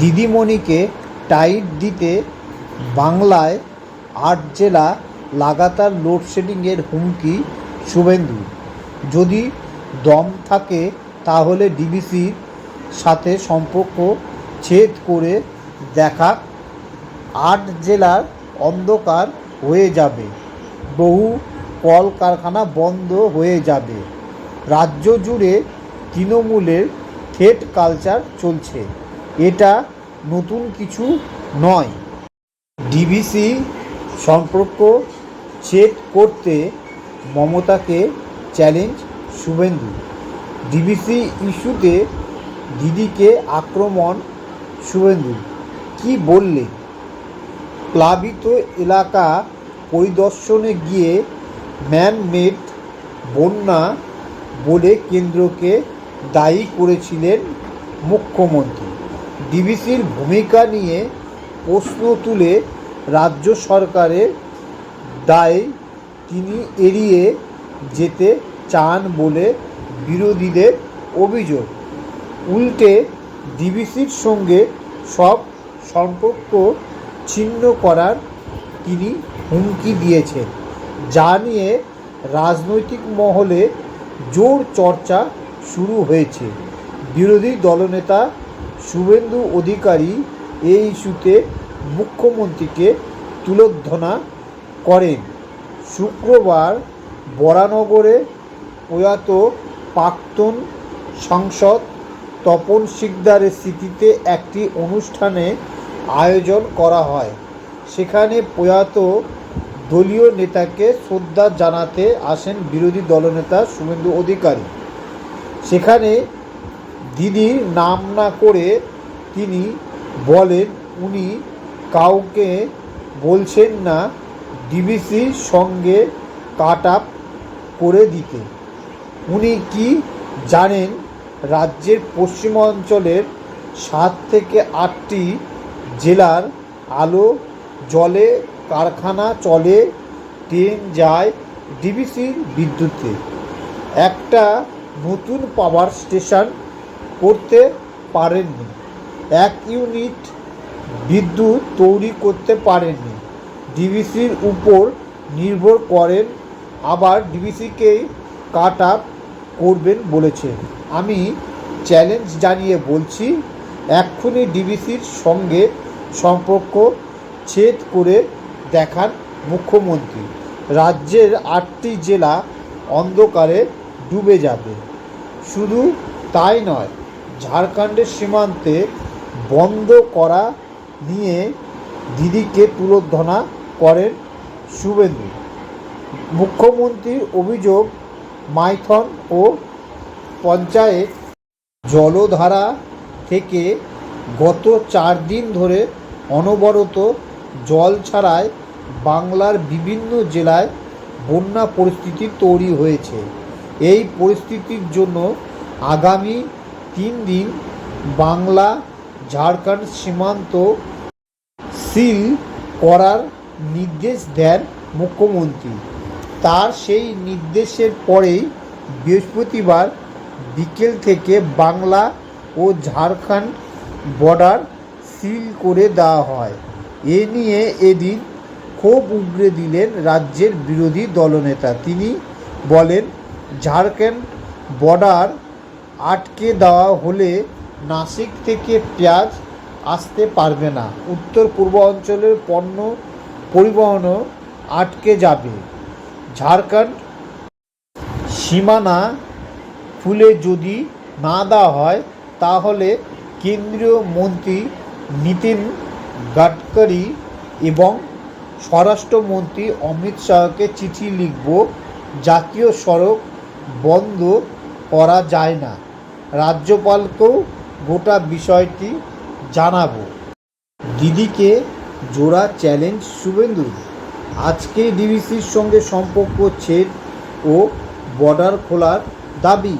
দিদিমণিকে tight দিতে বাংলায় আট জেলা লাগাতার লোডশেডিংয়ের হুমকি শুভেন্দু। যদি দম থাকে, তাহলে ডিবিসির সাথে সম্পর্ক ছেদ করে দেখা আট জেলার অন্ধকার হয়ে যাবে। বহু কলকারখানা বন্ধ হয়ে যাবে। রাজ্য জুড়ে তৃণমূলের থেট কালচার চলছে। এটা নতুন কিছু নয়। ডিবিসি সম্পর্ক চেক করতে মমতাকে চ্যালেঞ্জ শুভেন্দু। ডিবিসি ইস্যুতে দিদিকে আক্রমণ শুভেন্দু। কি বললে? প্লাবিত এলাকা পরিদর্শনে গিয়ে ম্যান মেড বন্যা বলে কেন্দ্রকে দায়ী করেছিলেন মুখ্যমন্ত্রী। ডিবিসির ভূমিকা নিয়ে প্রশ্ন তুলে রাজ্য সরকারের দায় তিনি এড়িয়ে যেতে চান বলে বিরোধীদের অভিযোগ। উল্টে ডিবিসির সঙ্গে সব সম্পর্ক ছিন্ন করার তিনি হুমকি দিয়েছেন, যা নিয়ে রাজনৈতিক মহলে জোর চর্চা শুরু হয়েছে। বিরোধী দলনেতা শুভেন্দু অধিকারী এই ইস্যুতে মুখ্যমন্ত্রীকে তুলোধনা করেন। শুক্রবার বরানগরে প্রয়াত প্রাক্তন সাংসদ তপন শিকদারের স্মৃতিতে একটি অনুষ্ঠানে আয়োজন করা হয়। সেখানে প্রয়াত দলীয় নেতাকে শ্রদ্ধা জানাতে আসেন বিরোধী দলনেতা শুভেন্দু অধিকারী। সেখানে দিদির নাম না করে তিনি বলেন, উনি কাউকে বলছেন না ডিবিসির সঙ্গে কাট আপ করে দিতে। উনি কি জানেন? রাজ্যের পশ্চিমাঞ্চলের সাত থেকে আটটি জেলার আলো, জলে, কারখানা চলে, ট্রেন যায় ডিবিসির বিদ্যুতে। একটা নতুন পাওয়ার স্টেশন করতে পারেননি। এক ইউনিট বিদ্যুৎ তৈরি করতে পারেননি। ডিবিসির উপর নির্ভর করেন, আবার ডিবিসিকেই কাট আপ করবেন বলেছেন। আমি চ্যালেঞ্জ জানিয়ে বলছি, এক্ষুনি ডিবিসির সঙ্গে সম্পর্ক ছেদ করে দেখান মুখ্যমন্ত্রী। রাজ্যের আটটি জেলা অন্ধকারে ডুবে যাবে। শুধু তাই নয় ঝাড়খণ্ডের সীমান্তে বন্ধ করা নিয়ে দিদিকে তুলোধনা করেন শুভেন্দু। মুখ্যমন্ত্রীর অভিযোগ, মাইথন ও পঞ্চায়েত জলধারা থেকে গত চার দিন ধরে অনবরত জল ছাড়ায় বাংলার বিভিন্ন জেলায় বন্যা পরিস্থিতি তৈরি হয়েছে। এই পরিস্থিতির জন্য আগামী তিন দিন বাংলা, ঝাড়খণ্ড সীমান্ত সিল করার নির্দেশ দেন মুখ্যমন্ত্রী। তার সেই নির্দেশের পরেই বৃহস্পতিবার বিকেল থেকে বাংলা ও ঝাড়খণ্ড বর্ডার সিল করে দেওয়া হয়। এ নিয়ে এদিন ক্ষোভ উগরে দিলেন রাজ্যের বিরোধী দলনেতা। তিনি বলেন, ঝাড়খণ্ড বর্ডার আটকে দেওয়া হলে নাসিক থেকে পেঁয়াজ আসতে পারবে না। উত্তর পূর্বাঞ্চলের পণ্য পরিবহনও আটকে যাবে। ঝাড়খণ্ড সীমানা খুলে যদি না দেওয়া হয়, তাহলে কেন্দ্রীয় মন্ত্রী নীতিন গাডকারি এবং স্বরাষ্ট্রমন্ত্রী অমিত শাহকে চিঠি লিখব, জাতীয় সড়ক বন্ধ করা যায় না। রাজ্যপালকেও গোটা বিষয়টি জানাব। দিদিকে জোড়া চ্যালেঞ্জ শুভেন্দু আজকে ডিবিসির সঙ্গে সম্পর্ক ছেদ ও বর্ডার খোলার দাবি।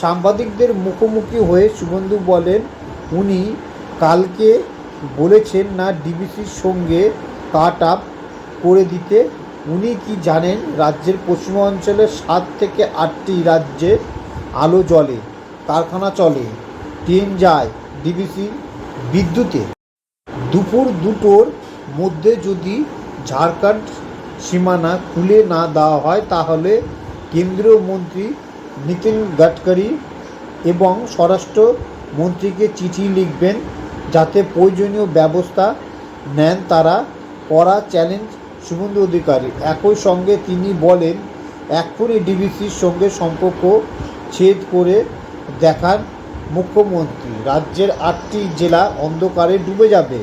সাংবাদিকদের মুখোমুখি হয়ে শুভেন্দু বলেন, উনি কালকে বলেছেন না ডিবিসির সঙ্গে কাট আপ করে দিতে। উনি কি জানেন রাজ্যের পশ্চিমাঞ্চলের সাত থেকে আটটি রাজ্যে আলো জ্বলে? কারখানা চলে, ট্রেন যায়, ডিবিসি বিদ্যুতে। দুপুর দুটোর মধ্যে যদি ঝাড়খণ্ড সীমানা খুলে না দেওয়া হয়, তাহলে কেন্দ্রীয় মন্ত্রী নীতিন গাডকারি এবং স্বরাষ্ট্র মন্ত্রীকে চিঠি লিখবেন যাতে প্রয়োজনীয় ব্যবস্থা নেন তারা। করা চ্যালেঞ্জ শুভেন্দু অধিকারী। একই সঙ্গে তিনি বলেন, এক্ষুনি ডিবিসির সঙ্গে সম্পর্ক ছেদ করে দেখান মুখ্যমন্ত্রী। রাজ্যের আটটি জেলা অন্ধকারে ডুবে যাবে।